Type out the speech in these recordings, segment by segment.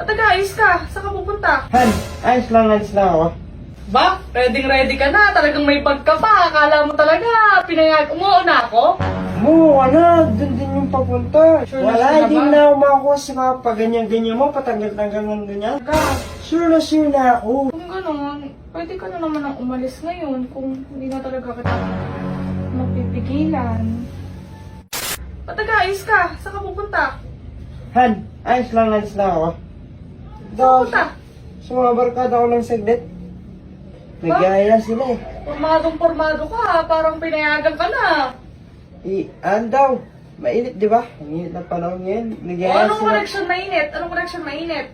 Ba't nag-aayos ka? Saan ka pupunta? Han, ayos lang, ayos lang ako. Ba? Ready ready ka na. Talagang may bag ka pa. Akala mo talaga. Pinayag. Umuuna ako? Mo, ano, dun din yung papunta. Sure na Wala, sure na hindi ba? na ako makakuha sa mga paganyan-ganyan mo, patanggal-tanggal ng ganyan. Talaga. Sure na sure na ako. Kung gano'n, pwede ka na naman ang umalis ngayon kung hindi na talaga kita mapipigilan. Ba't nag-aayos ka? Saan ka pupunta? Han, ayos lang, ayos lang ako. Daw, pupunta? sa mga barkada ko lang saglit. Nagaya sila eh. Pormadong pormado ka. ha? Parang pinayagan ka na. I, ano daw, mainit di ba? Ang init na panahon ngayon. O, Nagaya anong sila. connection mainit? Anong connection mainit?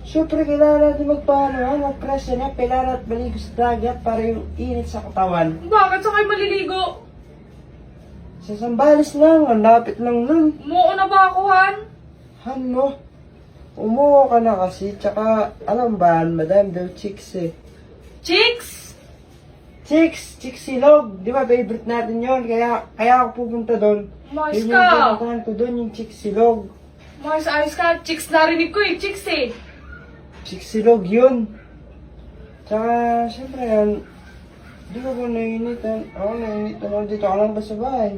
Siyempre, kailangan natin magpaano, ha? Magpresa na, kailangan at maligo sa dagat para yung init sa katawan. Bakit sa kayo maliligo? Sa Sambales lang, ang lapit lang nun. Umuuna ba ako, Han? Han mo, umuha ka na kasi, tsaka alam ba, madam daw chicks eh. Chicks? Chicks, chicks silog, di ba favorite natin yon kaya kaya ako pupunta doon. Yun yung ka. pupuntahan ko doon, yung chicks silog. Mais ayos ka. Chicks narinig ko eh. Chicks eh. Chicks silog yun. Tsaka, syempre yan, di ko po nainitan. Ako nainitan ako dito, ako lang ba sa bahay?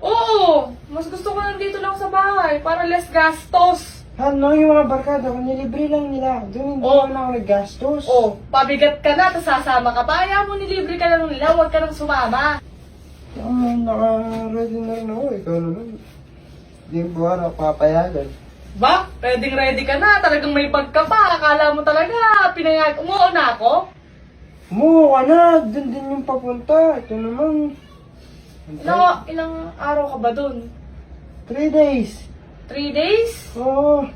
Oo! Mas gusto ko nandito lang sa bahay para less gastos. Han, no, yung mga barkada ko, nilibre lang nila. Doon hindi Oh. naman ako naggastos. Oh, pabigat ka na, tapos sasama ka pa. Ayaw mo, nilibre ka lang nila, huwag ka nang sumama. Um, naka-ready na rin ako. Ikaw naman. Hindi mo ba ako papayagan? Ba? Ready ready ka na, talagang may bag ka pa. Akala mo talaga, pinayag. Umuuna ako? Umuha ka na. Doon din yung papunta. Ito naman. Ilang, ilang araw ka ba dun? Three days. Three days? Oo.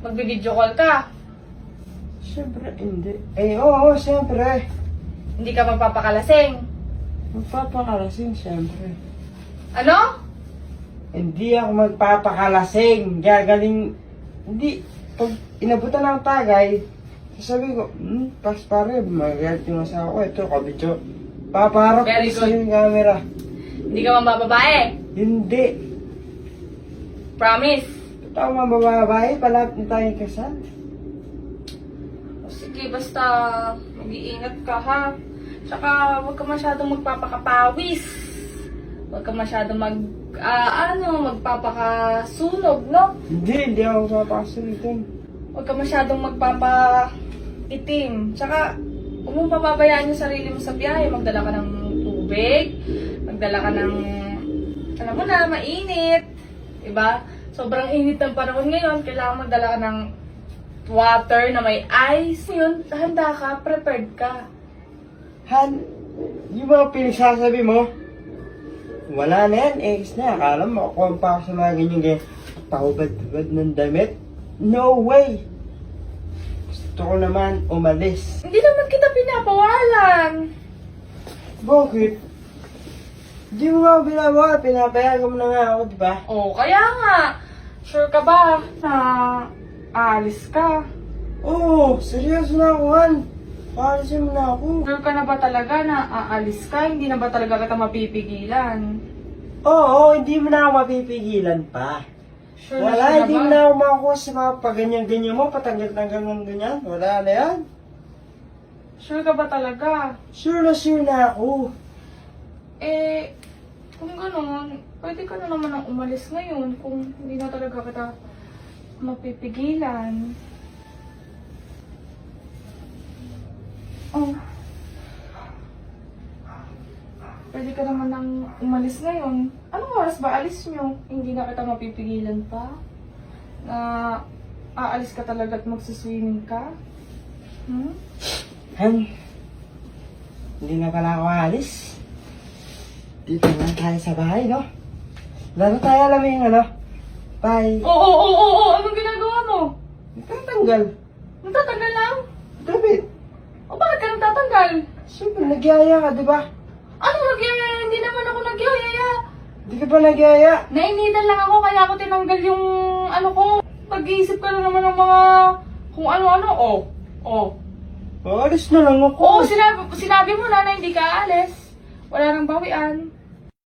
Magbi-video call ka. Siyempre, hindi. Eh, oo, siyempre. Hindi ka magpapakalasing. Magpapakalasing, siyempre. Ano? Hindi ako magpapakalasing. Gagaling, hindi. Pag inabutan ng tagay, sasabi ko, hmm, pas pare, magalit yung asawa ko. Ito, kabidyo. Very ko sa good. yung camera. Hindi ka mabababae. Hindi. Promise. Tao mga babae, palapit na tayong kasal. O sige, basta mag-iingat ka ha. Tsaka huwag ka masyadong magpapakapawis. Huwag ka masyadong mag, ah, ano, magpapakasunog, no? Hindi, hindi ako papakasulitin. Huwag ka masyadong magpapaitim. Tsaka, huwag mong papabayaan yung sarili mo sa biyahe. Magdala ka ng tubig. Magdala ka ng, alam mo na, mainit. Diba? Sobrang init ng panahon ngayon. Kailangan magdala ka ng water na may ice. Yun, handa ka, prepared ka. Han, yung mga pinagsasabi mo, wala na yan, ex na. Akala mo, makukuha pa ako sa mga ganyan ganyan. Pahubad-hubad ng damit. No way! Gusto ko naman umalis. Hindi naman kita pinapawalan. Bakit? Di mo nga ako binabawa, pinapayagan mo na nga ako, di ba? Oh, kaya nga. Sure ka ba na aalis ka? Oo, seryoso na ako, Han. Paalisin mo na ako. Sure ka na ba talaga na aalis ka? Hindi na ba talaga kita mapipigilan? Oo, hindi mo na ako mapipigilan pa. Sure Wala, na sure hindi mo na ako makakuha sa mga paganyan-ganyan mo, patanggal-tanggal ng ganyan. Wala na yan. Sure ka ba talaga? Sure na sure na ako. Eh, kung gano'n, pwede ka na naman ang umalis ngayon kung hindi na talaga kita mapipigilan. Oh. Pwede ka naman ang umalis ngayon. Anong oras ba alis nyo? Hindi na kita mapipigilan pa? Na aalis ka talaga at magsuswimming ka? Hmm? Han, hindi na pala ako alis. Dito na tayo sa bahay, no? Lalo tayo alam yung ano? Bye. Oo, oo, oo, oo! Anong ginagawa mo? Tatanggal. Natatanggal lang? Dapat. O bakit ka nagtatanggal? Siyempre, nagyaya ka, di ba? Ano nagyaya? Hindi naman ako nagyaya. Di ka ba nagyaya? Nainitan lang ako kaya ako tinanggal yung ano ko. Pag-iisip ka lang naman ng mga kung ano-ano. Oh, oh. Alis na lang ako. Oo, sinabi, sinabi mo na na hindi ka aalis. Wala nang bawian.